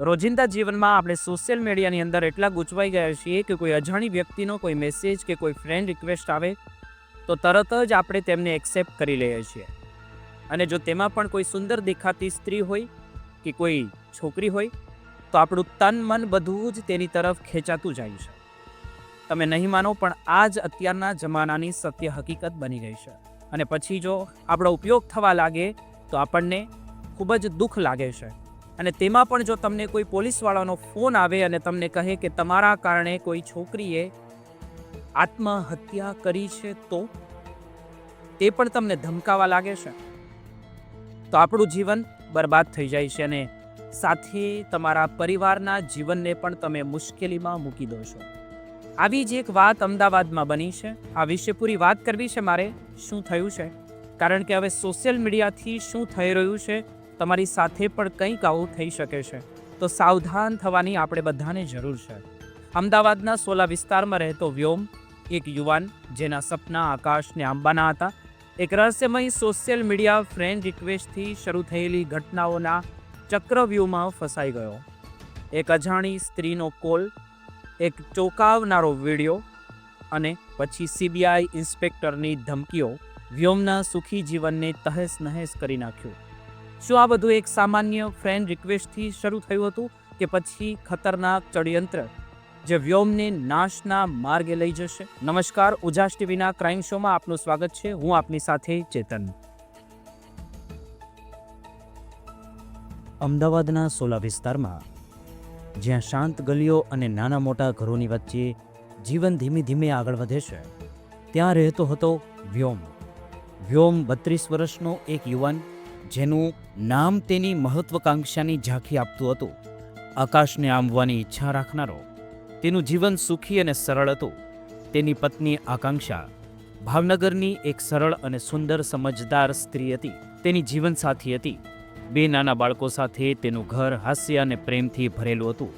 રોજિંદા જીવનમાં આપણે સોશિયલ મીડિયાની અંદર એટલા ગૂંચવાઈ ગયા છીએ કે કોઈ અજાણી વ્યક્તિનો કોઈ મેસેજ કે કોઈ ફ્રેન્ડ રિક્વેસ્ટ આવે તો તરત જ આપણે તેમને એક્સેપ્ટ કરી લઈએ છીએ. અને જો તેમાં પણ કોઈ સુંદર દેખાતી સ્ત્રી હોય કે કોઈ છોકરી હોય, તો આપણું તન મન બધું જ તેની તરફ ખેંચાતું જાય છે. તમે નહીં માનો, પણ આ જ અત્યારના જમાનાની સત્ય હકીકત બની ગઈ છે. અને પછી જો આપણો ઉપયોગ થવા લાગે, તો આપણને ખૂબ જ દુઃખ લાગે છે. અને તેમાં પણ જો તમને કોઈ પોલીસવાળાનો ફોન આવે અને તમને કહે કે તમારા કારણે કોઈ છોકરીએ આત્મહત્યા કરી છે, તો તે પણ તમને ધમકાવા લાગે છે. તો આપણું જીવન બરબાદ થઈ જાય છે અને સાથે તમારા પરિવારના જીવનને પણ તમે મુશ્કેલીમાં મૂકી દો છો. આવી જ એક વાત અમદાવાદમાં બની છે. આ વિશે પૂરી વાત કરવી છે મારે શું થયું છે? કારણ કે હવે સોશિયલ મીડિયાથી શું થઈ રહ્યું છે? તમારી સાથે પણ કંઈક આવું થઈ શકે છે. તો સાવધાન થવાની આપણે બધાને જરૂર છે. અમદાવાદના સોલા વિસ્તારમાં રહેતો વ્યોમ, એક યુવાન, જેના સપના આકાશને આંબાના હતા, એક રહસ્યમય સોશિયલ મીડિયા ફ્રેન્ડ રિક્વેસ્ટથી શરૂ થયેલી ઘટનાઓના ચક્રવ્યૂહમાં ફસાઈ ગયો. એક અજાણી સ્ત્રીનો કોલ, એક ચોંકાવનારો વીડિયો અને પછી સીબીઆઈ ઇન્સ્પેક્ટરની ધમકીઓ વ્યોમના સુખી જીવનને તહેસ નહેસ કરી નાખ્યું. શું આ બધું એક સામાન્ય ફ્રેન્ડ રિક્વેસ્ટથી શરૂ થયું હતું કે પછી ખતરનાક ષડયંત્ર જે વ્યોમને નાશના માર્ગે લઈ જશે? નમસ્કાર, ઉજાસ ટીવીના ક્રાઇમ શોમાં આપનું સ્વાગત છે. હું આપની સાથે ચેતન. અમદાવાદના સોલા વિસ્તારમાં, જ્યાં શાંત ગલીઓ અને નાના મોટા ઘરોની વચ્ચે જીવન ધીમે ધીમે આગળ વધે છે, ત્યાં રહેતો હતો વ્યોમ. વ્યોમ બત્રીસ વર્ષનો એક યુવાન જેનું નામ તેની મહત્વકાંક્ષાની ઝાંખી આપતું હતું. આકાશને આંબવાની ઈચ્છા રાખનારો, તેનું જીવન સુખી અને સરળ હતું. તેની પત્ની આકાંક્ષા, ભાવનગરની એક સરળ અને સુંદર સમજદાર સ્ત્રી હતી. તેની જીવનસાથી હતી. બે નાના બાળકો સાથે તેનું ઘર હાસ્ય અને પ્રેમથી ભરેલું હતું.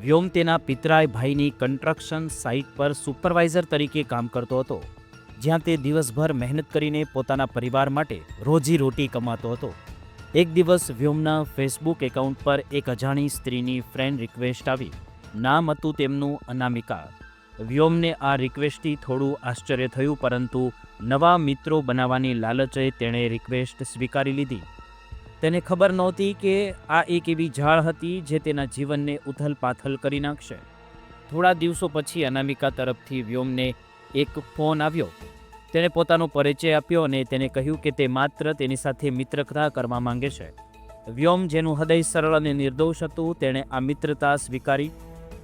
વ્યોમ તેના પિતરાય ભાઈની કન્સ્ટ્રક્શન સાઇટ પર સુપરવાઇઝર તરીકે કામ કરતો હતો. જ્યાં તે દિવસભર મહેનત કરીને પોતાના પરિવાર માટે રોજી રોટી કમાતો હતો. એક દિવસ વ્યોમના ફેસબુક એકાઉન્ટ પર એક અજાણી સ્ત્રીની ફ્રેન્ડ રિક્વેસ્ટ આવી. નામ હતું તેમનું અનામિકા. વ્યોમને આ રિક્વેસ્ટથી થોડું આશ્ચર્ય થયું, પરંતુ નવા મિત્રો બનાવવાની લાલચે તેણે રિક્વેસ્ટ સ્વીકારી લીધી. તેને ખબર નહોતી કે આ એક એવી ઝાડ હતી જે તેના જીવનને ઉથલપાથલ કરી નાખશે. થોડા દિવસો પછી અનામિકા તરફથી વ્યોમને એક ફોન આવ્યો. તેણે પોતાનો પરિચય આપ્યો અને તેને કહ્યું કે તે માત્ર તેની સાથે મિત્રતા કરવા માંગે છે. વ્યોમ, જેનું હૃદય સરળ અને નિર્દોષ હતું, તેણે આ મિત્રતા સ્વીકારી.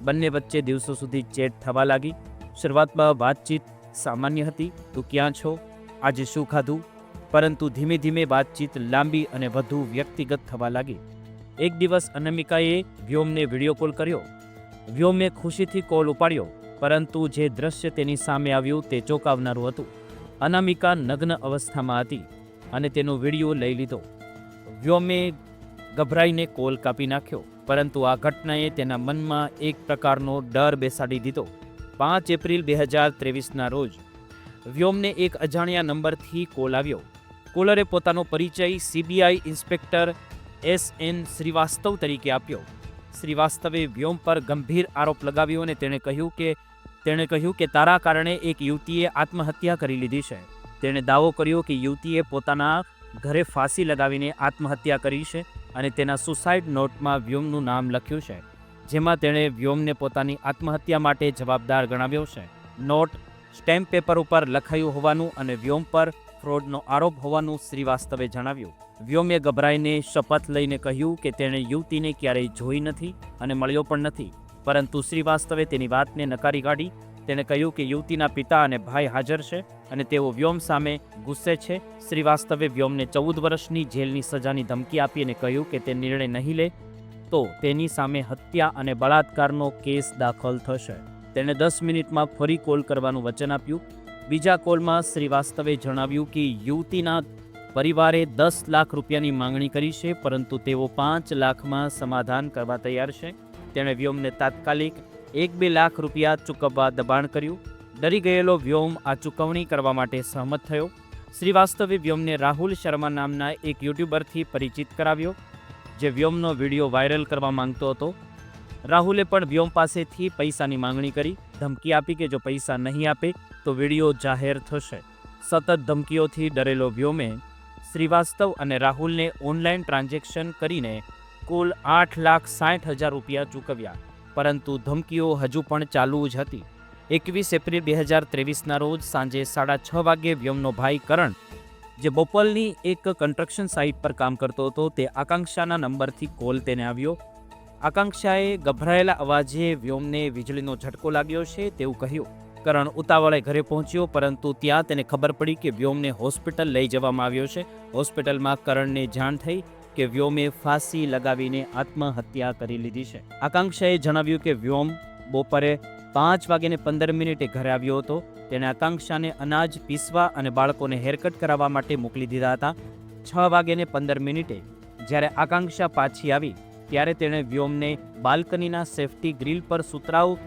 બંને વચ્ચે દિવસો સુધી ચેટ થવા લાગી. શરૂઆતમાં વાતચીત સામાન્ય હતી. તું ક્યાં છો? આજે શું ખાધું? પરંતુ ધીમે ધીમે વાતચીત લાંબી અને વધુ વ્યક્તિગત થવા લાગી. એક દિવસ અનામિકાએ વ્યોમને વીડિયો કોલ કર્યો. વ્યોમે ખુશીથી કોલ ઉપાડ્યો. પરંતુ જે દ્રશ્ય તેની સામે આવ્યું તે ચોંકાવનારું હતું. અનામિકા નગ્ન અવસ્થામાં હતી અને તેનો વીડિયો લઈ લીધો. વ્યોમે ગભરાઈને કોલ કાપી નાખ્યો, પરંતુ આ ઘટનાએ તેના મનમાં એક પ્રકારનો ડર બેસાડી દીધો. પાંચ એપ્રિલ બે હજાર ત્રેવીસના રોજ, વ્યોમને એક અજાણ્યા નંબરથી કોલ આવ્યો. કોલરે પોતાનો પરિચય CBI inspector S N Srivastava તરીકે આપ્યો. શ્રીવાસ્તવે વ્યોમ પર ગંભીર આરોપ લગાવ્યો અને તેણે કહ્યું કે તેણે કહ્યું કે તારા કારણે એક યુવતીએ આત્મહત્યા કરી લીધી છે. તેણે દાવો કર્યો કે યુવતીએ પોતાના ઘરે ફાંસી લગાવીને આત્મહત્યા કરી છે અને તેના સુસાઇડ નોટમાં વ્યોમનું નામ લખ્યું છે, જેમાં તેણે વ્યોમને પોતાની આત્મહત્યા માટે જવાબદાર ગણાવ્યો છે. નોટ સ્ટેમ્પ પેપર ઉપર લખાયું હોવાનું અને વ્યોમ પર ફ્રોડનો આરોપ હોવાનું શ્રીવાસ્તવે જણાવ્યું. વ્યોમે ગભરાઈને શપથ લઈને કહ્યું કે તેણે યુવતીને ક્યારેય જોઈ નથી અને મળ્યો પણ નથી. પરંતુ શ્રીવાસ્તવે તેની વાતને નકારી કાઢી. તેણે કહ્યું કે યુવતીના પિતા અને ભાઈ હાજર છે અને તેઓ વ્યોમ સામે ગુસ્સે છે. શ્રીવાસ્તવે વ્યોમને ચૌદ વર્ષની જેલની સજાની ધમકી આપી અને કહ્યું કે તે નિર્ણય નહીં લે તો તેની સામે હત્યા અને બળાત્કારનો કેસ દાખલ થશે. તેણે દસ મિનિટમાં ફરી કોલ કરવાનું વચન આપ્યું. બીજા કોલમાં શ્રીવાસ્તવે જણાવ્યું કે યુવતીના પરિવારે દસ લાખ રૂપિયાની માંગણી કરી છે, પરંતુ તેઓ પાંચ લાખમાં સમાધાન કરવા તૈયાર છે. તેણે વ્યોમને તાત્કાલિક એક બે લાખ રૂપિયા ચૂકવવા દબાણ કર્યું. ડરી ગયેલો વ્યોમ આ ચૂકવણી કરવા માટે સહમત થયો. શ્રીવાસ્તવે વ્યોમને રાહુલ શર્મા નામના એક યુટ્યુબરથી પરિચિત કરાવ્યો, જે વ્યોમનો વીડિયો વાયરલ કરવા માંગતો હતો. રાહુલે પણ વ્યોમ પાસેથી પૈસાની માંગણી કરી. ધમકી આપી કે જો પૈસા નહીં આપે, તો વીડિયો જાહેર થશે. સતત ધમકીઓથી ડરેલો વ્યોમે શ્રીવાસ્તવ અને રાહુલને ઓનલાઈન ટ્રાન્ઝેક્શન કરીને કુલ આઠ લાખ સાઠ હજાર રૂપિયા ચૂકવ્યા, પરંતુ ધમકીઓ હજુ પણ ચાલુ જ હતી. એકવીસ એપ્રિલ બે હજાર ત્રેવીસના રોજ સાંજે સાડા છ વાગ્યે વ્યોમનો ભાઈ કરણ, જે બોપલની એક કન્સ્ટ્રક્શન સાઇટ પર કામ કરતો હતો તે આકાંક્ષાના નંબરથી કોલ તેને આવ્યો. આકાંક્ષાએ ગભરાયેલા અવાજે વ્યોમને વીજળીનો ઝટકો લાગ્યો છે તેવું કહ્યું. કરણ ઉતાવળે ઘરે પહોંચ્યો, પરંતુ ત્યાં તેને ખબર પડી કે વ્યોમને હોસ્પિટલ લઈ જવામાં આવ્યો છે. હોસ્પિટલમાં કરણને જાણ થઈ કે વ્યોમે ફાંસી લગાવીને આત્મહત્યા કરી લીધી છે. આકાંક્ષાએ જણાવ્યું કે વ્યોમ બપોરે પાંચ વાગ્યાને પંદર મિનિટે ઘરે આવ્યો હતો. તેણે આકાંક્ષાને અનાજ, પીસવા અને બાળકોને હેરકટ કરાવવા માટે મોકલી દીધા હતા. છ વાગ્યાને પંદર મિનિટે જ્યારે આકાંક્ષા પાછી આવી, ત્યારે તેણે વ્યોમને બાલ્કનીના સેફટી ગ્રીલ પર સુતરાઉ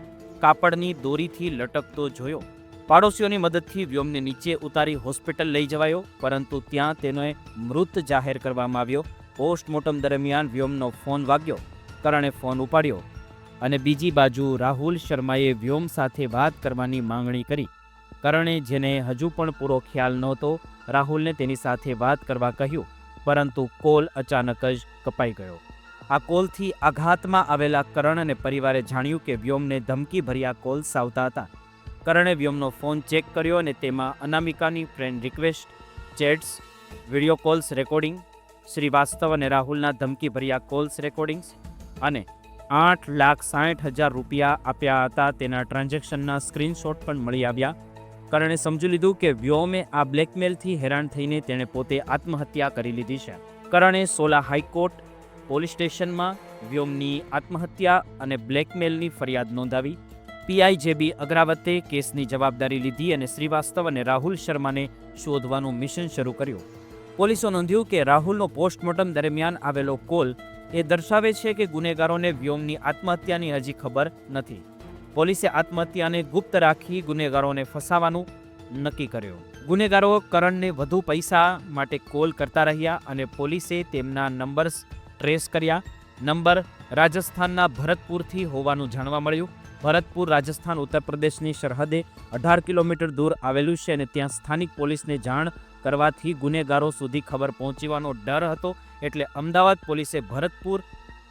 કાપડની દોરીથી લટકતો જોયો. પાડોશીઓની મદદથી વ્યોમને નીચે ઉતારી હોસ્પિટલ લઈ જવાયો, પરંતુ ત્યાં તેને મૃત જાહેર કરવામાં આવ્યો. પોસ્ટમોર્ટમ દરમિયાન વ્યોમનો ફોન વાગ્યો, કરણે ફોન ઉપાડ્યો અને બીજી બાજુ રાહુલ શર્માએ વ્યોમ સાથે વાત કરવાની માંગણી કરી. કરણે જેને હજુ પણ પૂરો ખ્યાલ નહોતો, રાહુલને તેની સાથે વાત કરવા કહ્યું, પરંતુ કોલ અચાનક જ કપાઈ ગયો. આ કોલથી આઘાતમાં આવેલા કરણ અને પરિવારે જાણ્યું કે વ્યોમને ધમકી ભર્યા કોલ્સ આવતા હતા. કરણે વ્યોમનો ફોન ચેક કર્યો અને તેમાં અનામિકાની friend request, chats, video calls, recording Srivastava અને રાહુલના ધમકી ભર્યા કોલ્સ રેકોર્ડિંગ્સ અને આઠ લાખ સાઠ હજાર રૂપિયા આપ્યા હતા. તેના ટ્રાન્ઝેક્શનના સ્ક્રીનશોટ પણ મળી આવ્યા. કારણે સમજી લીધું કે વ્યોમે આ બ્લેકમેલથી હેરાન થઈને તેણે પોતે આત્મહત્યા કરી લીધી છે. કારણે સોલા હાઈકોર્ટ પોલીસ સ્ટેશનમાં વ્યોમની આત્મહત્યા અને બ્લેકમેલની ફરિયાદ નોંધાવી. પીઆઈ જેબી અગ્રાવતે કેસની જવાબદારી લીધી અને શ્રીવાસ્તવ અને રાહુલ શર્માને શોધવાનું મિશન શરૂ કર્યું. પોલીસો નોંધ્યું કે રાહુલનો પોસ્ટમોર્ટમ દરમિયાન આવેલો કોલ એ દર્શાવે છે કે ગુનેગારોને વ્યોમની આત્મહત્યાની હજી ખબર નથી. પોલીસે આત્મહત્યાને ગુપ્ત રાખી ગુનેગારોને ફસાવાનું નક્કી કર્યું. ગુનેગારો કરણને વધુ પૈસા માટે કોલ કરતા રહ્યા અને પોલીસે તેમના નંબર્સ ટ્રેસ કર્યા. નંબર રાજસ્થાનના ભરતપુરથી હોવાનું જાણવા મળ્યું. ભરતપુર, રાજસ્થાન, ઉત્તર પ્રદેશની સરહદે અઢાર કિલોમીટર દૂર આવેલું છે અને ત્યાં સ્થાનિક પોલીસને જાણ કરવાથી ગુનેગારો સુધી ખબર પહોંચવાનો ડર હતો એટલે અમદાવાદ પોલીસે ભરતપુર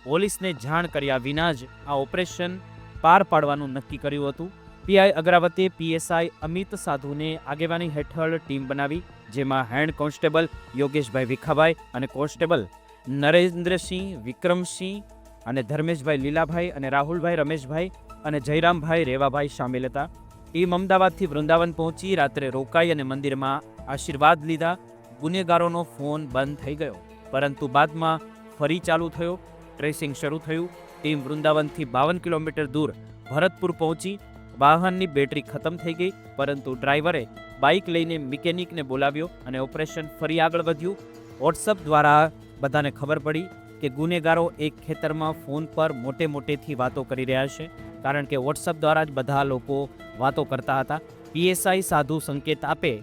પોલીસને જાણ કર્યા વિના જ આ ઓપરેશન પાર પાડવાનું નક્કી કર્યું હતું. પીઆઈ અગ્રાવતે પીએસઆઈ અમિત સાધુને આગેવાની હેઠળ ટીમ બનાવી, જેમાં હેન્ડ કોન્સ્ટેબલ યોગેશભાઈ વિખાભાઈ અને કોન્સ્ટેબલ નરેન્દ્રસિંહ વિક્રમસિંહ અને ધર્મેશભાઈ લીલાભાઈ અને રાહુલભાઈ રમેશભાઈ અને જયરામભાઈ રેવાભાઈ સામેલ હતા. ટીમ અમદાવાદથી વૃંદાવન પહોંચી રાત્રે રોકાઈ અને મંદિરમાં આશીર્વાદ લીધા. ગુનેગારોનો ફોન બંધ થઈ ગયો. પરંતુ બાદમાં ફરી ચાલુ થયો. ટ્રેસિંગ શરૂ થયું. ટીમ વૃંદાવનથી બાવન કિલોમીટર દૂર ભરતપુર પહોંચી. વાહનની બેટરી ખતમ થઈ ગઈ, પરંતુ ડ્રાઈવરે બાઇક લઈને મિકેનિકને બોલાવ્યો અને ઓપરેશન ફરી આગળ વધ્યું. વોટ્સઅપ દ્વારા બધાને ખબર પડી કે ગુનેગારો એક ખેતરમાં ફોન પર મોટે મોટેથી વાતો કરી રહ્યા છે. કારણ કે વોટ્સઅપ દ્વારા જ બધા લોકો વાતો કરતા હતા. પીએસઆઈ સાધુ સંકેત આપે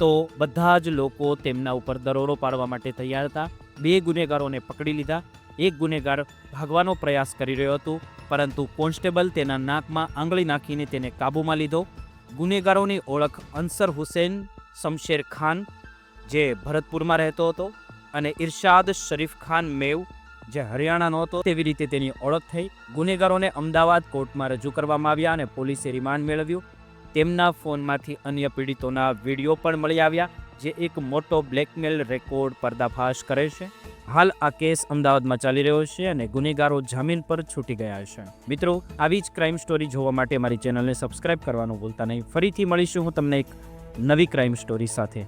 તો બધા જ લોકો તેમના ઉપર દરોડો પાડવા માટે તૈયાર હતા. બે ગુનેગારોને પકડી લીધા. એક ગુનેગાર ભાગવાનો પ્રયાસ કરી રહ્યો હતો, પરંતુ કોન્સ્ટેબલ તેના નાકમાં આંગળી નાખીને તેને કાબૂમાં લીધો. ગુનેગારોની ઓળખ અન્સર હુસેન શમશેર ખાન, જે ભરતપુરમાં રહેતો હતો, અને ઇરશાદ શરીફ ખાન મેવ જે હરિયાણાનો હતો તેવી રીતે તેની ઓળખ થઈ. ગુનેગારોને અમદાવાદ કોર્ટમાં રજૂ કરવામાં આવ્યા અને પોલીસે રિમાન્ડ મેળવ્યું. તેમના ફોનમાંથી અન્ય પીડિતોના વીડિયો પણ મળી આવ્યા, જે એક મોટો બ્લેકમેલ રેકોર્ડ પર્દાફાશ કરે છે. હાલ આ કેસ અમદાવાદમાં ચાલી રહ્યો છે અને ગુનેગારો જામીન પર છૂટી ગયા છે. મિત્રો, આવી જ ક્રાઇમ સ્ટોરી જોવા માટે મારી ચેનલને સબસ્ક્રાઇબ કરવાનું ભૂલતા નહીં. ફરીથી મળીશું હું તમને એક નવી ક્રાઇમ સ્ટોરી સાથે.